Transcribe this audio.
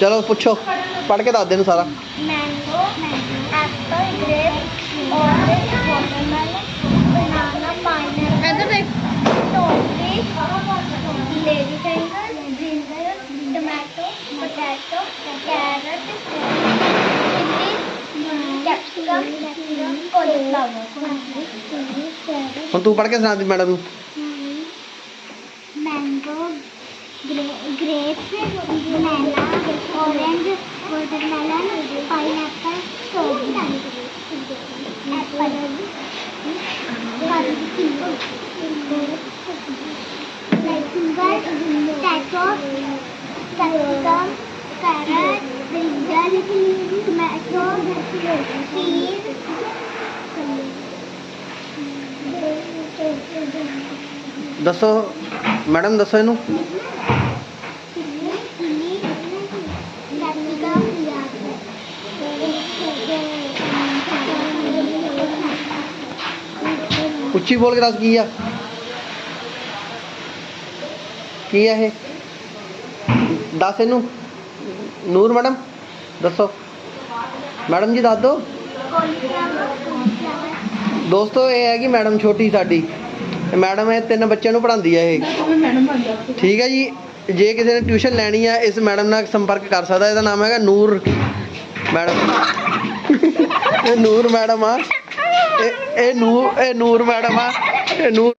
ਚਲੋ ਪੁੱਛੋ ਪੜ੍ਹ ਕੇ ਦੱਸ ਦੇ ਨੂੰ ਸਾਰਾ mango, apple, grape, orange, watermelon, banana, pineapple, ਇੱਧਰ ਦੇਖ strawberry, lady finger, ginger, tomato, potato, carrot, chili, capsicum, cauliflower. ਹੁਣ ਤੂੰ ਪੜ੍ਹ ਕੇ ਸੁਣਾ ਦੀ ਮੈਡਮ ਨੂੰ mango, gra- grapes, banana, orange, watermelon, pineapple, strawberry, apple, cucumber, potato, capsicum, carrot, brinjal, tomato, peas, ਦੱਸੋ ਮੈਡਮ ਦੱਸੋ ਇਹਨੂੰ ਉੱਚੀ ਬੋਲ ਕੇ ਦੱਸ ਕੀ ਆ? ਕੀ ਆ ਇਹ? ਦੱਸ ਇਹਨੂੰ। ਨੂਰ ਮੈਡਮ, ਦੱਸੋ। ਮੈਡਮ ਜੀ ਦੱਸ ਦਿਓ ਦੋਸਤੋ, ਇਹ ਹੈ ਕਿ ਮੈਡਮ ਛੋਟੀ ਸਾਡੀ। ਮੈਡਮ ਇਹ ਤਿੰਨ ਬੱਚਿਆਂ ਨੂੰ ਪੜ੍ਹਾਉਂਦੀ ਹੈ ਇਹ। ਠੀਕ ਹੈ ਜੀ। ਜੇ ਕਿਸੇ ਨੇ ਟਿਊਸ਼ਨ ਲੈਣੀ ਆ, ਇਸ ਮੈਡਮ ਨਾਲ ਸੰਪਰਕ ਕਰ ਸਕਦਾ। ਇਹਦਾ ਨਾਮ ਹੈਗਾ ਨੂਰ। ਮੈਡਮ। ਇਹ ਨੂਰ ਮੈਡਮ ਆ। ਇਹ ਨੂਰ ਇਹ ਨੂਰ ਮੈਡਮ ਆ ਇਹ ਨੂਰ